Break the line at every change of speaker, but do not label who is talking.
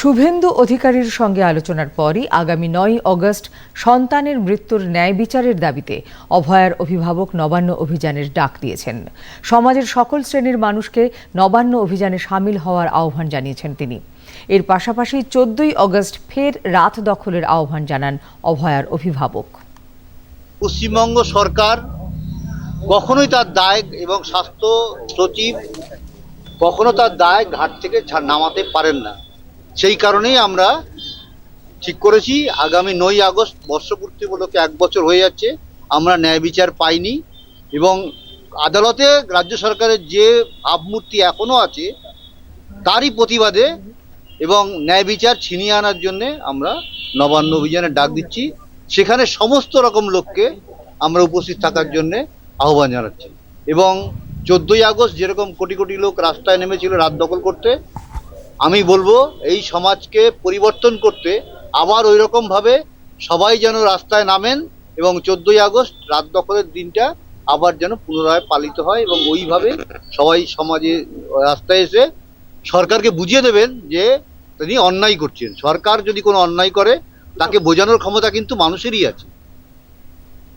শুভেন্দু অধিকারীর সঙ্গে আলোচনার পরই আগামী নয় অগস্ট সন্তানের মৃত্যুর ন্যায় বিচারের দাবিতে অভয়ার অভিভাবক নবান্ন অভিযানের ডাক দিয়েছেন। সমাজের সকল শ্রেণির মানুষকে নবান্ন অভিযানে সামিল হওয়ার আহ্বান জানিয়েছেন তিনি। এর পাশাপাশি চোদ্দই অগস্ট ফের রাত দখলের আহ্বান জানান অভয়ার অভিভাবক।
পশ্চিমবঙ্গ সরকার কখনোই তার দায় এবং স্বাস্থ্য সচিব কখনো তার দায় ঘাট থেকে নামাতে পারেন না। সেই কারণেই আমরা ঠিক করেছি, আগামী নয় আগস্ট বর্ষপূর্তি উপলক্ষে এক বছর হয়ে যাচ্ছে, আমরা ন্যায় বিচার পাইনি এবং আদালতে রাজ্য সরকারের যে ভাবমূর্তি এখনও আছে, তারই প্রতিবাদে এবং ন্যায় বিচার ছিনিয়ে আনার জন্যে আমরা নবান্ন অভিযানের ডাক দিচ্ছি। সেখানে সমস্ত রকম লোককে আমরা উপস্থিত থাকার জন্য আহ্বান জানাচ্ছি। এবং চোদ্দোই আগস্ট যেরকম কোটি কোটি লোক রাস্তায় নেমেছিল রাত দখল করতে আমি বলব, এই সমাজকে পরিবর্তন করতে আবার ওই রকমভাবে সবাই যেন রাস্তায় নামেন এবং চোদ্দোই আগস্ট রাত দখলের দিনটা আবার যেন পুনরায় পালিত হয় এবং ওইভাবে সবাই সমাজে রাস্তায় এসে সরকারকে বুঝিয়ে দেবেন যে তিনি অন্যায় করছেন। সরকার যদি কোনো অন্যায় করে, তাকে বোঝানোর ক্ষমতা কিন্তু মানুষেরই আছে।